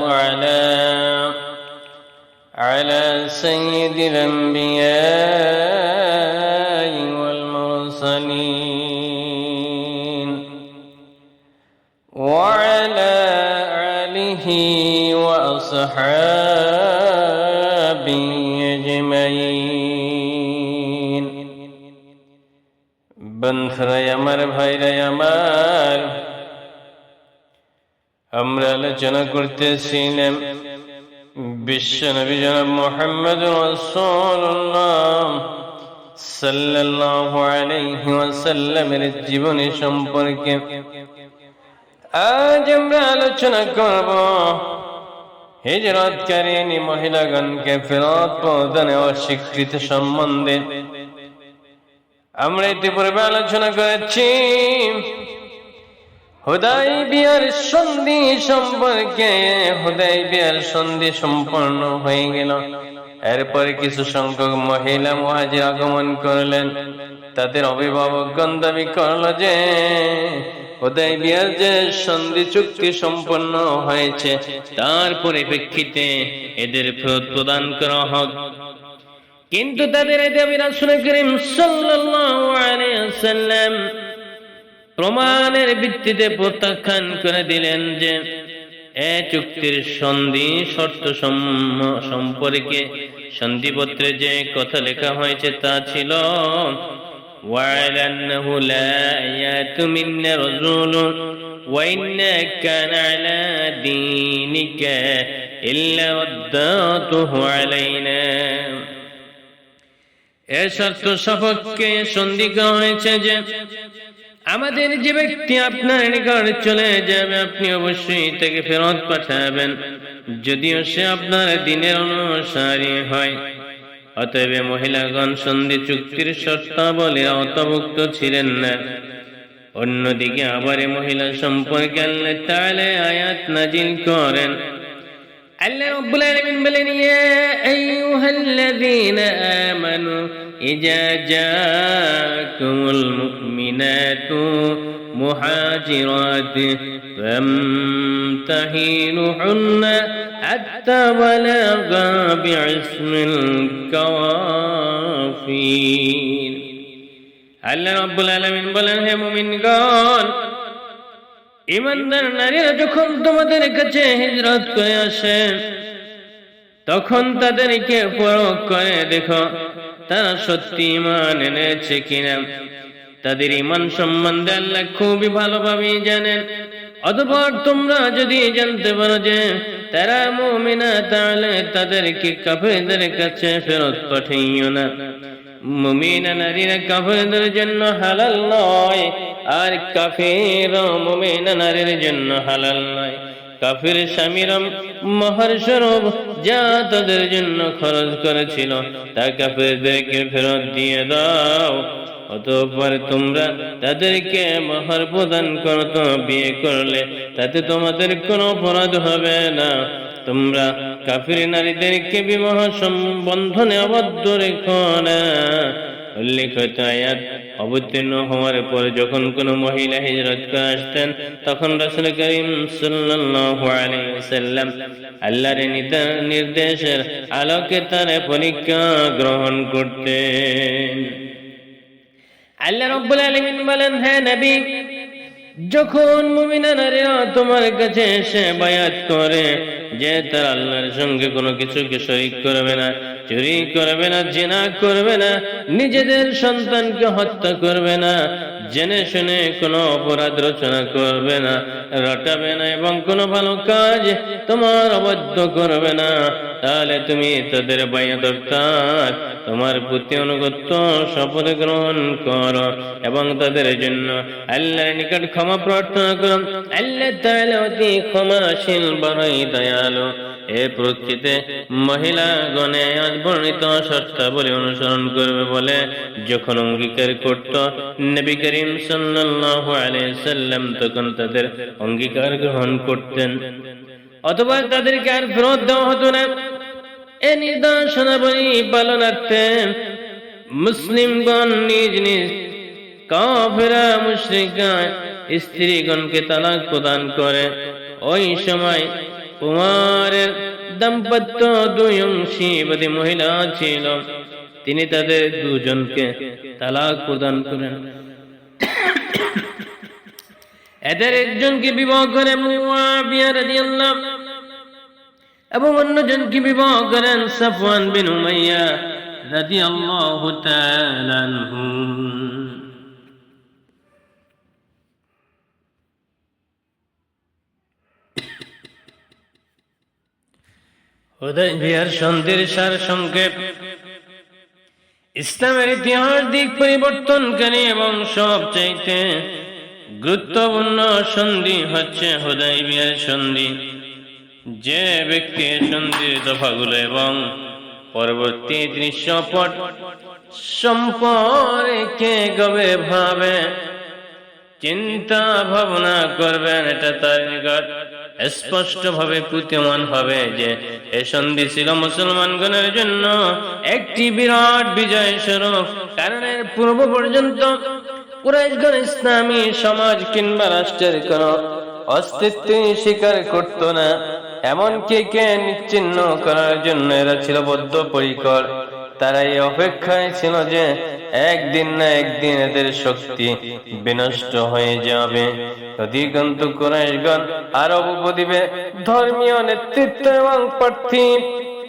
وعلى على سيد الأنبياء والمرسلين وعلى آله وأصحابه أجمعين বন্ধুরা আমার ভাইরা আমার আমরা আলোচনা করতেছিলাম বিশ্ব নবী জনাব মোহাম্মদ ওয়াসাল্লামের জীবনী সম্পর্কে। আজ আমরা আলোচনা করব হিজরতকারিনী মহিলাগণকে ফেরত প্রদানে অস্বীকৃত সম্বন্ধে। আমরা ইতিপূর্বে আলোচনা করেছি হুদাই বিয়ার সন্ধি সম্পর্কে, হুদাই বিয়ার সন্ধি সম্পন্ন হয়ে গেল। এরপরে কিছু সংখ্যক মহিলা আগমন করলেন। তাদের অভিভাবকগণ দাবি করল যে বিয়ার যে সন্ধি চুক্তি সম্পন্ন হয়েছে, তার পরিপ্রেক্ষিতে এদের ফেরত প্রদান করা হোক। কিন্তু তাদের দাবি রাসূল করিম সাল্লাল্লাহু আলাইহি ওয়াসাল্লাম প্রমাণের ভিত্তিতে প্রত্যাখ্যান করে দিলেন যে এ চুক্তির সন্ধি শর্ত সম- সম্পর্কে সন্ধিপত্রে যে কথা লেখা হয়েছে তা ছিল وعلى أنه لا يأت منا رسول وإن كان على دينك إلا وداته علينا এ শর্ত সপক্ষে সন্ধি করা হয়েছে যে আমাদের যে ব্যক্তি আপনার নিকট চলে যাবে, আপনি অবশ্যই তাকে ফেরত পাঠাবেন। যদিও সে আপনার দিনের অনুসারী হয়। অতএব মহিলাগণ, সন্ধি চুক্তির শর্তাবলী অন্তর্ভুক্ত ছিলেন না। অন্যদিকে আবার মহিলা সম্পর্কে আল্লাহ তাআলা আয়াত নাজিল করেন। আল্লাহ রব্বুল আলামিন বলেন ইয়া আইয়ুহাল্লাযীনা আমানু ইজা জাআকুমুল মুমিনাতু মুহাজিরাত ফামতাহিনুহুন্না হাত্তা বালাগা বিইসমিল কাওয়াফির আল্লাহ রব্বুল আলামিন বলেন হে মুমিনগণ ইমানদার নারীরা যখন তোমাদের কাছে হিজরত করে আসে, তখন তাদেরকে পরখ করে দেখো, তারা সত্যি ইমান এনেছে কিনা। তাদের ইমান সম্বন্ধে আল্লাহ খুবই ভালোভাবে জানেন। অতপর তোমরা যদি জানতে পারো যে, তারা মুমিনা, তাহলে তাদেরকে কাফেরদের কাছে ফেরত পাঠাইও না। মুমিনা নারীরা কাফেরদের জন্য হালাল নয়, আর কাফের মুমিনা নারীর জন্য হালাল নয়। কাফির স্বামীরম মহর যা তাদের জন্য খরচ করেছিল, তা কাফেরদেরকে ফেরত দিয়ে দাও। অতঃপর তোমরা তাদেরকে মহর প্রদান করতো বিয়ে করলে তাতে তোমাদের কোনো অপরাধ হবে না। তোমরা কাফির নারীদেরকে বিবাহ সম্বন্ধনে আবদ্ধ রেখো না। উল্লেখিত আয়াত অবতীর্ণ হওয়ার পর যখন মহিলা হিজরত করে আসতেন, তখন রাসূল করিম ওয়াসাল্লাম আল্লাহর নির্দেশের আলোকে তার পরীক্ষা গ্রহণ করতেন। আল্লাহ রাব্বুল আলামিন বলেন, হে নবী যখন মুমিনারে তোমার কাছে এসে বায়াত করে, যে তার আল্লাহর সঙ্গে কোনো কিছুকে শরিক করবে না, চুরি করবে না, জেনা করবে না, নিজেদের সন্তানকে হত্যা করবে না জেনে শুনে কোনো অপরাধ রচনা করবে না, রটাবে না এবং কোনো ভালো কাজ তোমার অবদ্ধ করবে না। তাহলে তুমি তাদের অর্থাৎ তোমার প্রতি অনুগত্য শপথ গ্রহণ করো এবং তাদের জন্য আল্লাহর নিকট ক্ষমা প্রার্থনা করো। আল্লাহ তাহলে অতি ক্ষমাশীল, বড়ই দয়ালু। এ প্রকৃতিতে মহিলা গণে বর্ণিত শর্তাবলী অনুসরণ করবে বলে যখন অঙ্গীকার করত নবী করিম সাল্লাল্লাহু আলাইহি সাল্লাম, তখন তাদের অঙ্গীকার গ্রহণ করতেন। অথবা তাদেরকে আর ফেরত দেওয়া হতো না। এ নির্দেশনাবলী পালনার্থে মুসলিমগণ নিজ নিজ কাফেরা মুশরিকা স্ত্রীগণকে তালাক প্রদান করে। ওই সময় উমারের দাম্পত্য দুই অংশীবাদী মহিলা ছিল। তিনি তাদের দুজনকে তালাক প্রদান করেন। এদের একজনকে বিবাহ রাদিয়াল্লাহু এবং অন্যজনকে বিবাহ করেন সাফওয়ান বিন উমাইয়া রাদিয়াল্লাহু তাআলা আনহু। সন্ধির সার ইসলামের ইতিহাস দিক পরিবর্তনকারী এবং সবচাইতে গুরুত্বপূর্ণ সন্ধি হচ্ছে হুদাইবিয়ার সন্ধি। যে ব্যক্তি সন্ধির দফাগুলো এবং পরবর্তী দৃশ্যপট সম্পর্কে গবে ভাবে চিন্তা ভাবনা করবেন, এটা তার নিকট স্পষ্ট ভাবে প্রতীয়মান হবে যে এ সন্ধি ছিল মুসলমানগণের জন্য একটি বিরাট বিজয় স্বরূপ। কারণ এর পূর্ব পর্যন্ত ইসলামী সমাজ কিংবা রাষ্ট্রের কোন অস্তিত্ব স্বীকার করত না। এমনকি কে নিচ্ছিন্ন করার জন্য এরা ছিল বদ্ধপরিকর। তারা এই অপেক্ষায় ছিল যে একদিন না একদিন এদের শক্তি বিনষ্ট হয়ে যাবে। আরব উপদ্বীপে ধর্মীয় নেতৃত্ব এবং প্রার্থী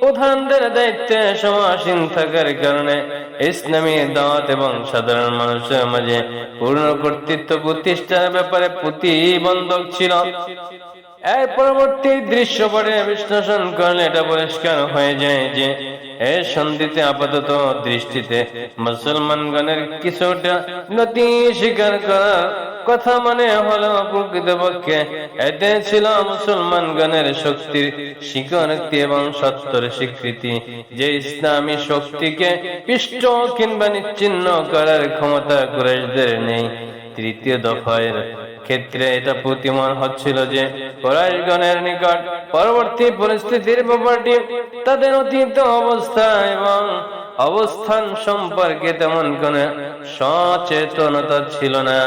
প্রধানদের দায়িত্বে সমাসীন থাকার কারণে ইসলামী দাওয়াত এবং সাধারণ মানুষের মাঝে পূর্ণ কর্তৃত্ব প্রতিষ্ঠার ব্যাপারে প্রতিবন্ধক ছিল। এর পরবর্তী দৃশ্যপটে বিশ্লেষণ করলে এটা পরিষ্কার হয়ে যায় যে এর সন্ধিতে আপাতত দৃষ্টিতে মুসলমানগণের কিছুটা নতি স্বীকার করার কথা মনে হলো প্রকৃতপক্ষে এতে ছিল মুসলমানগণের শক্তির স্বীকারোক্তি এবং সত্যের স্বীকৃতি। যে ইসলামী শক্তিকে পিষ্ট কিংবা নিচ্ছিন্ন করার ক্ষমতা কুরাইশদের নেই। তৃতীয় দফায় ক্ষেত্রে এটা প্রতিমান হচ্ছিল যে কোরাইশগণের নিকট পরবর্তী পরিস্থিতির ব্যাপারটি তাদের অতীত অবস্থা এবং অবস্থান সম্পর্কে তেমন কোন সচেতনতা ছিল না।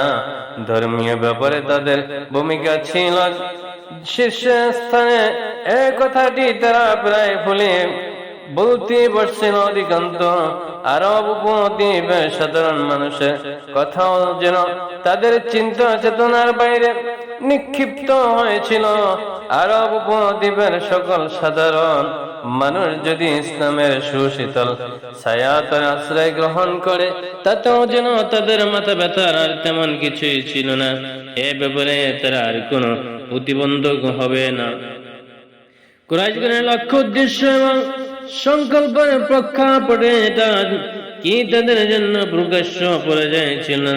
ধর্মীয় ব্যাপারে তাদের ভূমিকা ছিল শীর্ষ স্থানে এ কথাটি তারা প্রায় ভুলে বলতে বসছেন অধিকান্ত, আরব উপদ্বীপের সাধারণ মানুষের কথাও যেন তাদের চিন্তা চেতনার বাইরে নিক্ষিপ্ত হয়েছিল। আরব উপদ্বীপের সকল সাধারণ মানুষ যদি ইসলামের সুশীতল ছায়াতর আশ্রয় গ্রহণ করে, তাতেও যেন তাদের মাথা ব্যথার আর তেমন কিছুই ছিল না। এ ব্যাপারে তারা আর কোনো প্রতিবন্ধক হবে না। কুরাইশগণের লক্ষ্য উদ্দেশ্য এবং সংকল্পের এটা কি তাদের জন্য প্রকাশ্য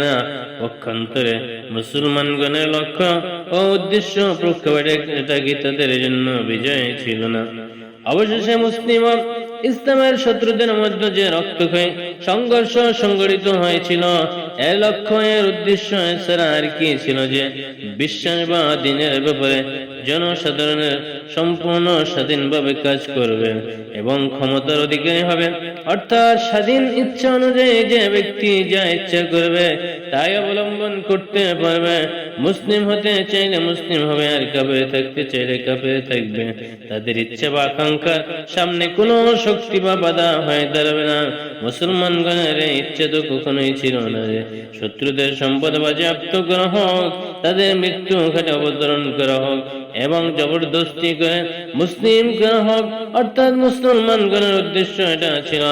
না? পক্ষান্তরে মুসলমানগণের লক্ষ্য ও উদ্দেশ্য প্রেক্ষাপটে এটা কি তাদের জন্য বিজয় ছিল না? অবশেষে মুসলিম ইসলামের শত্রুদের মধ্যে যে রক্তক্ষয় সংঘর্ষ সংগঠিত হয়েছিল, এ লক্ষ্য এর উদ্দেশ্য এছাড়া আর কি ছিল যে বিশ্বাস বা দিনের ব্যাপারে জনসাধারণের সম্পূর্ণ স্বাধীনভাবে কাজ করবে। এবং ক্ষমতার অধিকারী হবে। অর্থাৎ স্বাধীন ইচ্ছা অনুযায়ী যে ব্যক্তি যা ইচ্ছা করবে, তাই অবলম্বন করতে পারবে। মুসলিম হতে চাইলে মুসলিম হবে, আর কাপড়ে থাকতে চাইলে কাপড়ে থাকবে। তাদের ইচ্ছা বা আকাঙ্ক্ষা, সামনে কোনো শক্তি বা বাধা হয়ে দাঁড়াবে না। মুসলমানগণের ইচ্ছে তো কখনোই ছিল না যে শত্রুদের সম্পদ বাজেয়াপ্ত করা হোক, তাদের মৃত্যু ঘাটে অবতরণ করা হোক। এবং জবরদস্তি করে মুসলিম করা হোক, অর্থাৎ মুসলমানগণের উদ্দেশ্য এটা ছিল।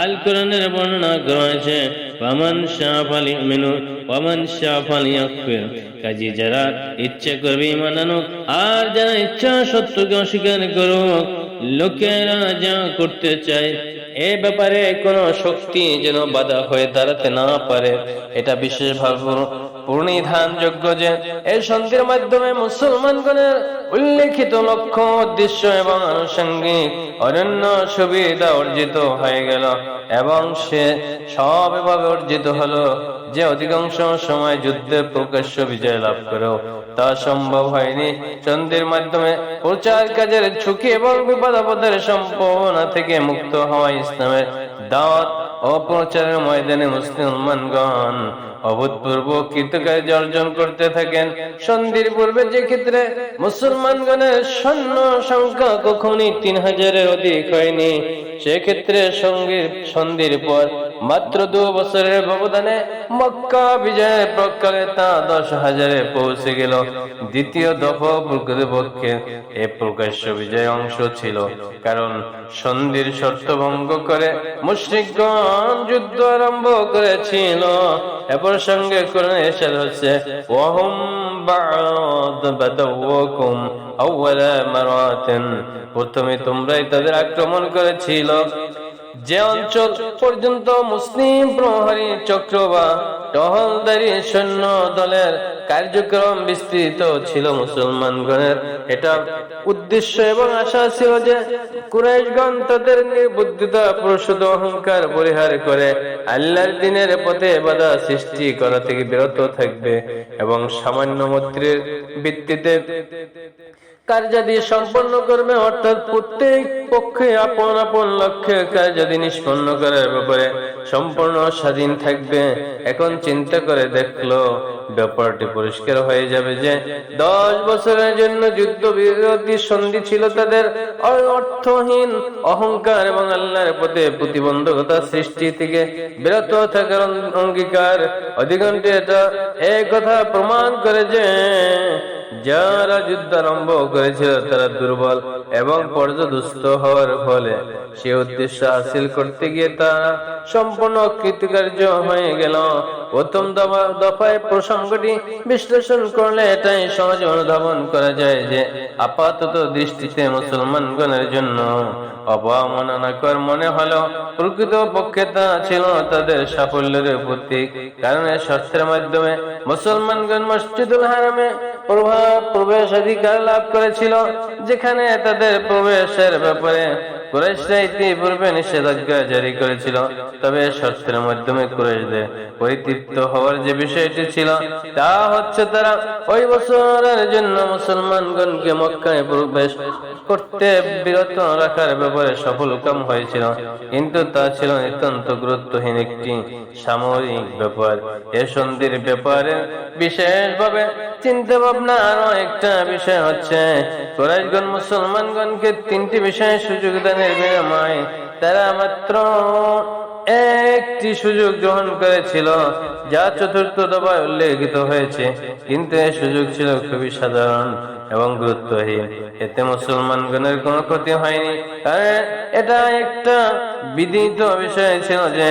আল কোরআনের বর্ণনা করা হয়েছে ওয়ামান শাহ আলী মেনু ওয়ামান শাহ আলী আকফির কাজী যারা ইচ্ছা করবে ইমান আনুক, আর যারা ইচ্ছা সত্যকে অস্বীকার করুক, লোকেরা যা করতে চায়, এ ব্যাপারে কোন শক্তি যেন বাধা হয়ে দাঁড়াতে না পারে। এটা বিশেষভাবে পূর্ণিধানযোগ্য যে এই সন্ধির মাধ্যমে মুসলমানগণের উল্লেখিত লক্ষ্য, উদ্দেশ্য এবং আনুষঙ্গিক অনন্য সুবিধা অর্জিত হয়ে গেল। এবং সে সবভাবে অর্জিত হলো যে অধিকাংশ সময় যুদ্ধে প্রকাশ্য বিজয় লাভ করেও। তা সম্ভব হয়নি। সন্ধির মাধ্যমে প্রচার কাজের ঝুঁকি এবং বিপদ আপদের সম্ভাবনা থেকে মুক্ত হওয়া ইসলামের দাওয়াত ও অপচারের ময়দানে মুসলমানগণ অভূতপূর্ব কৃতকার্য অর্জন করতে থাকেন। সন্ধির পূর্বে যে ক্ষেত্রে মুসলমানগণের সৈন্য সংখ্যা কখনই তিন হাজারের অধিক হয়নি, সেক্ষেত্রে সঙ্গীর সন্ধির পর মাত্র দু বছরের ব্যবধানে মক্কা বিজয়ের প্রকালে তা দশ হাজারে পৌঁছে গেল। দ্বিতীয় দফা প্রকৃতপক্ষে এ প্রকাশ্য বিজয় অংশ ছিল। কারণ সন্ধির শর্ত ভঙ্গ করে মুশ্রিকগণ যুদ্ধ আরম্ভ করেছিল। এ প্রসঙ্গে কোরআনে এরশাদ হচ্ছে, ওয়াহুম বা'দ প্রথমে তোমরাই তাদের আক্রমণ করেছিল। যে অঞ্চল পর্যন্ত মুসলিম প্রহরী চক্র বা টহলদারি সৈন্য দলের কার্যক্রম বিস্তৃত ছিল মুসলমানগণের। এটা উদ্দেশ্য এবং আশা ছিল যে কুরাইশগণ তাদের নির্বুদ্ধিতা প্রসূত অহংকার পরিহার করে আল্লাহর দিনের পথে বাধা সৃষ্টি করা থেকে বিরত থাকবে এবং সামান্য মৈত্রীর ভিত্তিতে কার্যাদি সম্পন্ন করবে, অর্থাৎ প্রত্যেক পক্ষে আপন আপন লক্ষ্যে কার্যাদি নিষ্পন্ন করার ব্যাপারে সম্পূর্ণ স্বাধীন থাকবে। এখন চিন্তা করে দেখল, ব্যাপারটি পরিষ্কার হয়ে যাবে যে দশ বছরের জন্য যুদ্ধ বিরোধী সন্ধি ছিল তাদের। অর্থহীন অহংকার এবং আল্লাহর পথে প্রতিবন্ধকতা সৃষ্টি থেকে বিরত থাকার অঙ্গীকার। অধিকাংশ এটা এই কথা প্রমাণ করে যে যারা যুদ্ধ আরম্ভ করেছিল তারা দুর্বল এবং পর্যদুস্ত হওয়ার ফলে সে উদ্দেশ্য হাসিল করতে গিয়ে তারা সম্পূর্ণ কৃতকার্য হয়ে গেল। প্রথম দফায় প্রসঙ্গটি বিশ্লেষণ করলে এটাই সহজে অনুধাবন করা যায় যে আপাতত দৃষ্টিতে মুসলমানগণের জন্য অবমাননাকর মনে হলো প্রকৃত পক্ষে তা ছিল তাদের সাফল্যের প্রতীক। কারণ শস্ত্রের মাধ্যমে মুসলমানগণ মসজিদুল হারামে প্রভাব প্রবেশাধিকার লাভ করেছিল যেখানে তাদের প্রবেশের ব্যাপারে ইতিপূর্বে নিষেধাজ্ঞা জারি করেছিল। তবে শর্তের মাধ্যমে পরিতৃপ্ত হওয়ার যে বিষয়টি ছিল, তা হচ্ছে তারা ওই বছরের জন্য মুসলমানগণকে মক্কায় প্রবেশ করতে বিরত রাখার ব্যাপারে সফল কাম হয়েছিল। কিন্তু তা ছিল নিতান্ত গুরুত্বহীন একটি সামরিক ব্যাপার। এ সন্ধির ব্যাপারে বিশেষভাবে চিন্তা ভাবনা আরও একটা বিষয় হচ্ছে, কোরাইশগণ মুসলমানগণকে তিনটি বিষয়ে সুযোগ দানের বিনিময়ে তারা মাত্র একটি সুযোগ গ্রহণ করেছিল, যা চতুর্থ দফায় উল্লেখিত হয়েছে। কিন্তু এই সুযোগ ছিল খুবই সাধারণ। এবং গুরুত্বহীন। এতে মুসলমানগণের কোনো ক্ষতি হয়নি। এটা একটা বিদিত বিষয় ছিল যে,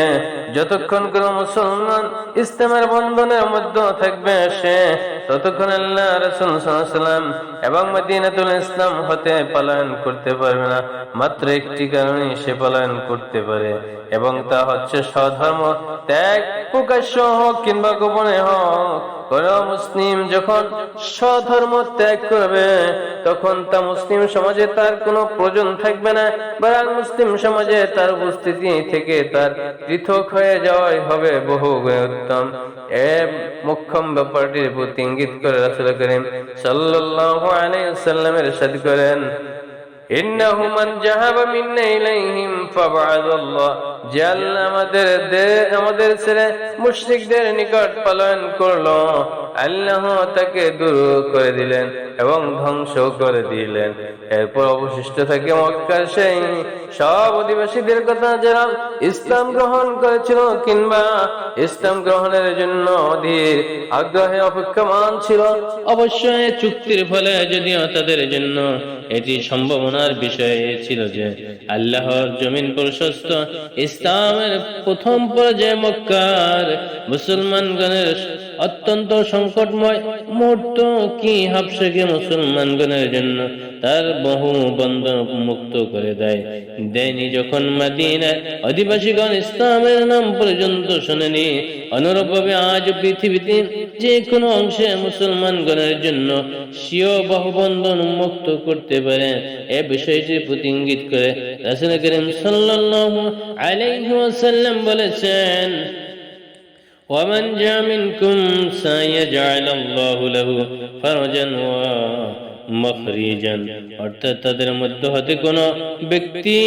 যতক্ষণ কোন মুসলমান ইসলামের বন্ধনের মধ্যে থাকবে, সে ততক্ষণ আল্লাহ রসুল সাল্লাম এবং মদিনাতুল ইসলাম হতে পালন করতে পারবে না। মাত্র একটি কারণে সে পালন করতে পারে। এবং তা হচ্ছে স্বধর্ম ত্যাগ প্রকাশ্য হোক কিংবা গোপনে হোক, কোন মুসলিম যখন স্বধর্ম ত্যাগ করবে, তখন তা মুসলিম সমাজে তার কোনো প্রয়োজন থাকবে না, বরং মুসলিম সমাজে তার উপস্থিতি থেকে তার পৃথক হয়ে যাওয়াই হবে বহু উত্তম এ মুখ্যম ব্যাপারটির প্রতি ইঙ্গিত করে রাসূল করিম সাল্লাল্লাহু আলাইহি ওয়াসাল্লামের সাথে করেন إنه من جهب منا إليهم فبعث الله যে আল্লাহ আমাদের দে- আমাদের ছেলে মুশরিকদের নিকট পালন করলো আল্লাহ তাকে দূর করে দিলেন এবং ধ্বংস করে দিলেন। এরপর অবশিষ্ট থাকে মক্কার সেই সব অধিবাসীদের কথা যারা ইসলাম গ্রহণ করেছিল কিংবা ইসলাম গ্রহণের জন্য অধীর আগ্রহে অপেক্ষমান ছিল। অবশ্যই চুক্তির ফলে যদিও তাদের জন্য এটি সম্ভাবনার বিষয় ছিল যে আল্লাহর জমিন প্রশস্ত। ইসলামের প্রথম পর্যায়ে মক্কার মুসলমানগণের অত্যন্ত সংকটময় মুহূর্ত কি হাফসাকে মুসলমানগণের জন্য তার বহু বন্ধন মুক্ত করে দেয়। দেয়নি যখন মাদিনার অধিবাসীগণ ইসলামের নাম পর্যন্ত শোনেনি, অনুরূপভাবে আজ পৃথিবীতে যে কোনো অংশে মুসলমানগণের জন্য স্বীয় বাহুবন্ধন মুক্ত করতে পারে। এ বিষয়টি প্রতি ইঙ্গিত করে রাসূল করিম সাল্লাল্লাহু আলাইহি ওয়াসাল্লাম বলেছেন ومن جاء منكم سيجعل الله له فرجا ومخرجا অর্থাৎ তাদের মধ্য হতে কোনো ব্যক্তি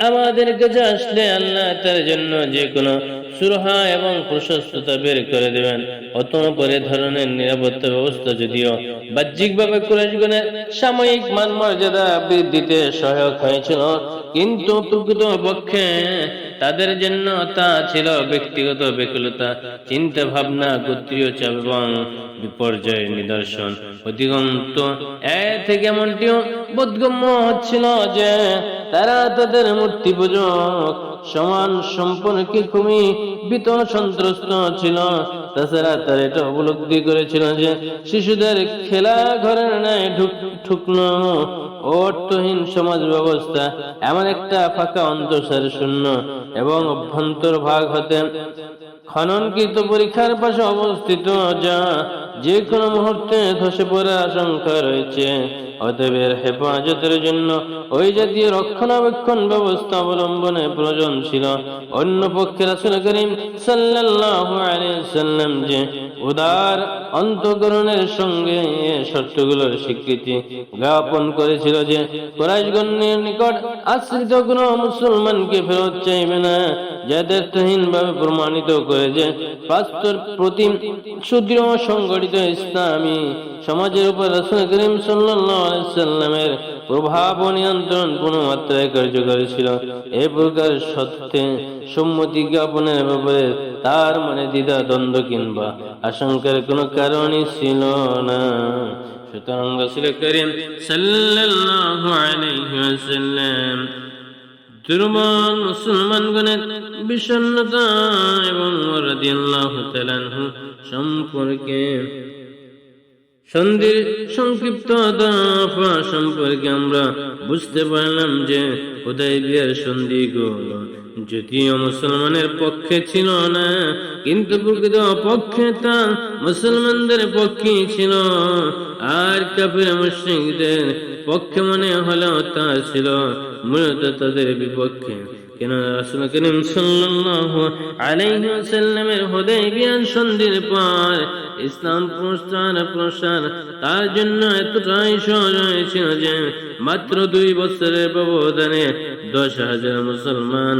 আমাদের কাছে আসলে আল্লাহ তার জন্য যে কোনো সুরহা এবং প্রশস্ততা বের করে দেবেন। অতঃপরে ধরনের নিরাপত্তা ব্যবস্থা যদিও বাহ্যিকভাবে কুরাইশগণের সাময়িক মান মর্যাদা বৃদ্ধিতে সহায়ক হয়েছিল, কিন্তু প্রকৃত পক্ষে তাদের জন্য তা ছিল ব্যক্তিগত বেকুলতা চিন্তা ভাবনা গোত্রীয় চাপ এবং বিপর্যয়ের নিদর্শন। অধিকন্ত, এ থেকে এমনটিও বোধগম্য হচ্ছিল যে তারা তাদের মূর্তি পূজক সমান সম্পর্কে খুবই ভীত সন্ত্রস্ত ছিল। তাছাড়া তারা এটা উপলব্ধি করেছিল যে, শিশুদের খেলা ঘরের ন্যায় ঠুকনো অর্থহীন সমাজ ব্যবস্থা এমন একটা ফাঁকা অন্তঃসার শূন্য এবং অভ্যন্তর ভাগ হতে খননকৃত পরীক্ষার পাশে অবস্থিত যা যে কোনো মুহূর্তে ধসে পড়ার আশঙ্কা রয়েছে। অতএব এর হেফাজতের জন্য ওই জাতীয় রক্ষণাবেক্ষণ ব্যবস্থা অবলম্বনে প্রয়োজন ছিল। অন্য পক্ষে রাসূল করিম সাল্লাল্লাহু আলাইহি সাল্লাম যে উদার অন্তকরণের সঙ্গে শর্তগুলোর স্বীকৃতি জ্ঞাপন করেছিল যে কোরাইশগণের নিকট আশ্রিত কোনো মুসলমানকে ফেরত চাইবে না। যাদের তহীন ভাবে প্রমাণিত করে যে বাস্তর প্রতি সুদৃঢ় সংগঠিত ইসলামী সমাজের উপর রাসূল করিম সাল্লামের প্রভাব ও নিয়ন্ত্রণ কোনো মাত্রায় কার্যকরী ছিল। এ প্রকার সত্যে সম্মতি জ্ঞাপনের ব্যাপারে তার মানে দ্বিধা দ্বন্দ্ব কিংবা আশঙ্কার কোনো কারণই ছিল না। সুতরাং রাসূল করিম সাল্লাল্লাহু আলাইহি ওয়াসাল্লাম দুর্বল মুসলমানগণের বিষণ্ণতা এবং রাদিয়াল্লাহু তাআলা সম্পর্কে সন্ধির সংক্ষিপ্ত দফা সম্পর্কে আমরা বুঝতে পারলাম যে উদয় বিয়ার সন্ধি গুলো যদিও মুসলমানের পক্ষে ছিল না, কিন্তু প্রকৃত পক্ষে তা মুসলমানদের পক্ষে ছিল। আর কাফির মুশরিকদের পক্ষে মনে হলেও তা ছিল মূলত তাদের বিপক্ষে। কেন রাসূল করিম সাল্লাল্লাহু আলাইহি ওয়াসাল্লামের হুদায়বিয়ার সন্ধির পর ইসলাম প্রচার প্রসার, তার জন্য এতটাই সহজ হয়েছিল যে মাত্র দুই বছরের ব্যবধানে দশ হাজার মুসলমান